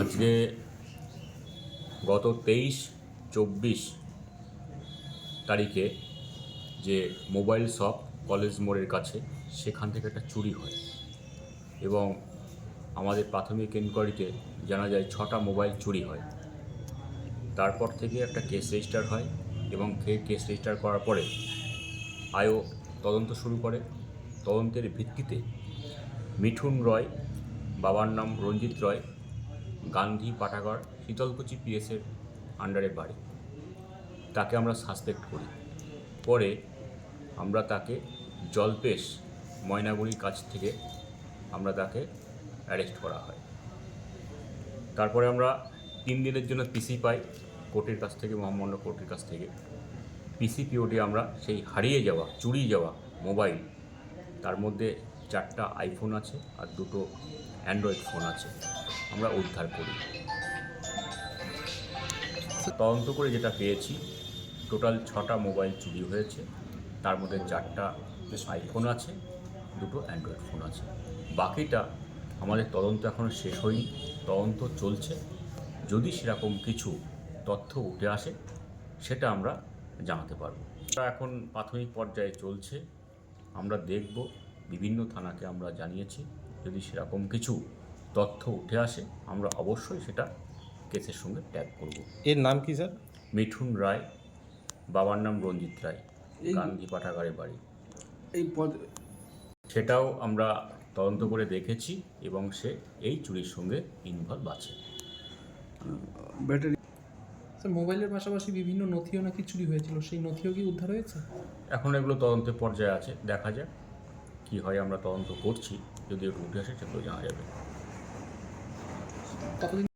আজকে গত তেইশ, চব্বিশ তারিখে যে মোবাইল শপ কলেজ মোড়ের কাছে, সেখান থেকে একটা চুরি হয় এবং আমাদের প্রাথমিক এনকোয়ারিতে জানা যায় ছটা মোবাইল চুরি হয়। তারপর থেকে একটা কেস রেজিস্টার হয় এবং কেস রেজিস্টার করার পরে আয়ও তদন্ত শুরু করে। তদন্তের ভিত্তিতে মিঠুন রয়, বাবার নাম রঞ্জিত রয় গান্ধী পাঠাগার শীতলকুচি পিএসের আন্ডারে বাড়ি। তাকে আমরা সাসপেক্ট করি। পরে আমরা তাকে জলপেশ ময়নাগুড়ির কাছ থেকে আমরা তাকে অ্যারেস্ট করা হয়। তারপরে আমরা তিন দিনের জন্য পিসি পাই, কোর্টের কাছ থেকে মহামান্য কোর্টের কাছ থেকে। পিসি পিওটি আমরা সেই হারিয়ে যাওয়া, চুরি যাওয়া মোবাইল তার মধ্যে চারটা আইফোন আছে আর দুটো অ্যান্ড্রয়েড ফোন আছে। আমরা উদ্ধার করি। তদন্ত করে যেটা পেয়েছি, টোটাল ছটা মোবাইল চুরি হয়েছে। তার মধ্যে চারটা আইফোন আছে, দুটো অ্যান্ড্রয়েড ফোন আছে। বাকিটা আমাদের তদন্ত এখনও শেষ হয়নি, তদন্ত চলছে। যদি সেরকম কিছু তথ্য উঠে আসে, সেটা আমরা জানাতে পারব। এখন প্রাথমিক পর্যায়ে চলছে। আমরা দেখব, বিভিন্ন থানাকে আমরা জানিয়েছি, যদি সেরকম কিছু তথ্য উঠে আসে আমরা অবশ্যই সেটা কেসের সঙ্গে ট্যাগ করব। এর নাম কি স্যার? মিঠুন রায় বাবার নাম রঞ্জিত রায় এই- গান্ধী পাঠাগারে বাড়ি। এই পদ সেটাও আমরা তদন্ত করে দেখেছি এবং সে এই চুরির সঙ্গে ইনভলভ আছে। ব্যাটারি স্যার মোবাইলের পাশাপাশি বিভিন্ন নথিও নাকি চুরি হয়েছিল সেই নথিও কি উদ্ধার হয়েছে? এখন এগুলো তদন্তের পর্যায়ে আছে দেখা যাক কী হয় আমরা তদন্ত করছি যদি একটু উঠে আসে সেগুলো জানা যাবে। Tatlo